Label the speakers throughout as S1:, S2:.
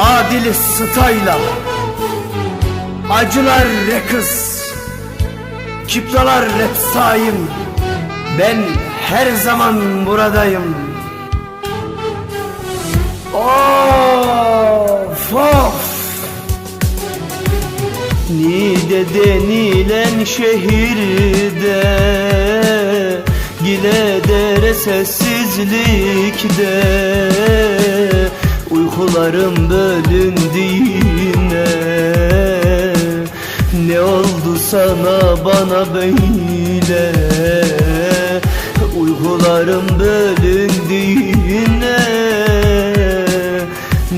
S1: Adili Stayla Acılar Rekız Kiplalar Repsayım Ben her zaman buradayım. Of of. Nide denilen şehirde Gile dere sessizlikte Uykularım bölündü yine Ne oldu sana bana böyle? Uykularım bölündü yine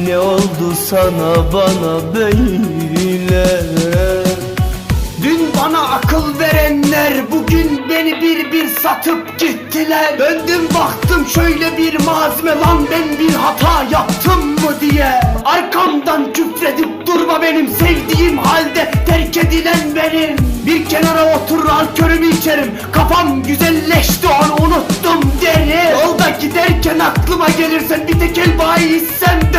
S1: Ne oldu sana bana böyle bugün beni bir bir satıp gittiler. Döndüm baktım şöyle bir malzeme lan ben bir hata yaptım mı? diye. Arkamdan küfredip durma benim sevdiğim halde terk edilen benim. Bir kenara oturur alkölümü içerim. Kafam güzelleşti onu unuttum derim. Yolda giderken aklıma gelirsen bir tek el içsem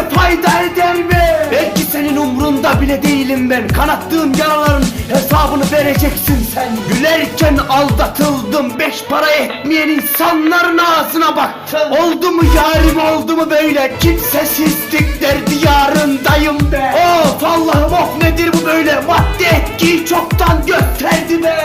S1: bile değilim ben Kanattığım yaraların hesabını vereceksin sen. Gülerken aldatıldım Beş para etmeyen insanların ağzına baktım. Oldu mu yarim oldu mu böyle? Kimsesizlikler diyarındayım be. Of Allah'ım of nedir bu böyle? Madde etkiyi çoktan gösterdi be.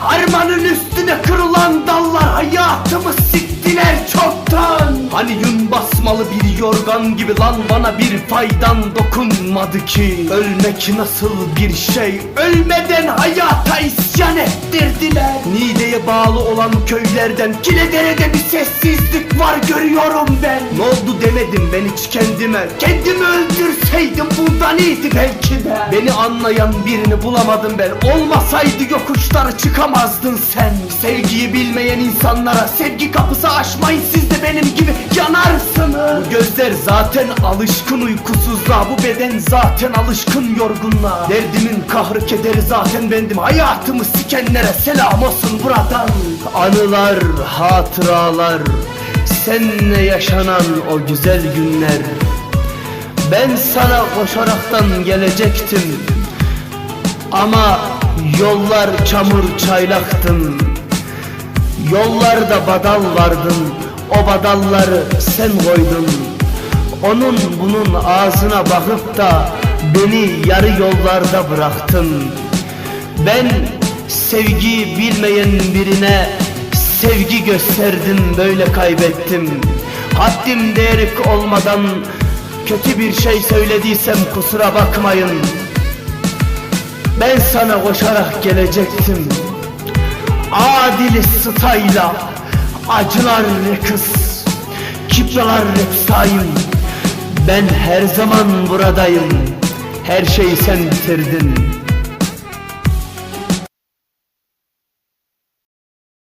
S1: Harmanın üstüne kırılan dallar Hayatımı siktiler çoktan. Hani yün basmalı bir yorgan gibi lan bana bir faydan dokunmadı ki. Ölmek nasıl bir şey? Ölmeden hayata isyan ettirdiler. Niğde'ye bağlı olan köylerden Kiledere'de bir sessizlik var görüyorum ben. Ne oldu demedim ben hiç kendime. Kendimi öldürseydim bundan iyiydi belki de. Beni anlayan birini bulamadım ben. Olmasaydı yokuşları çıkamazdın sen. Sevgiyi bilmeyen insanlara sevgi kapısı açmayın siz de benim gibi yanarsınız Bu gözler zaten alışkın uykusuzluğa Bu beden zaten alışkın yorgunluğa. Derdimin kahrı kederi zaten bendim. Hayatımı sikenlere selam olsun buradan. Anılar, hatıralar Seninle yaşanan o güzel günler. Ben sana koşaraktan gelecektim Ama yollar çamur çaylaktım Yollarda badal vardın O badalları sen koydun Onun bunun ağzına bakıp da Beni yarı yollarda bıraktın. Ben sevgi bilmeyen birine Sevgi gösterdim böyle kaybettim. Haddim değerik olmadan Kötü bir şey söylediysem kusura bakmayın. Ben sana koşarak gelecektim. Adili stayla Acılar rekıs Kipralar repsayım Ben her zaman buradayım. Her şeyi sen bitirdin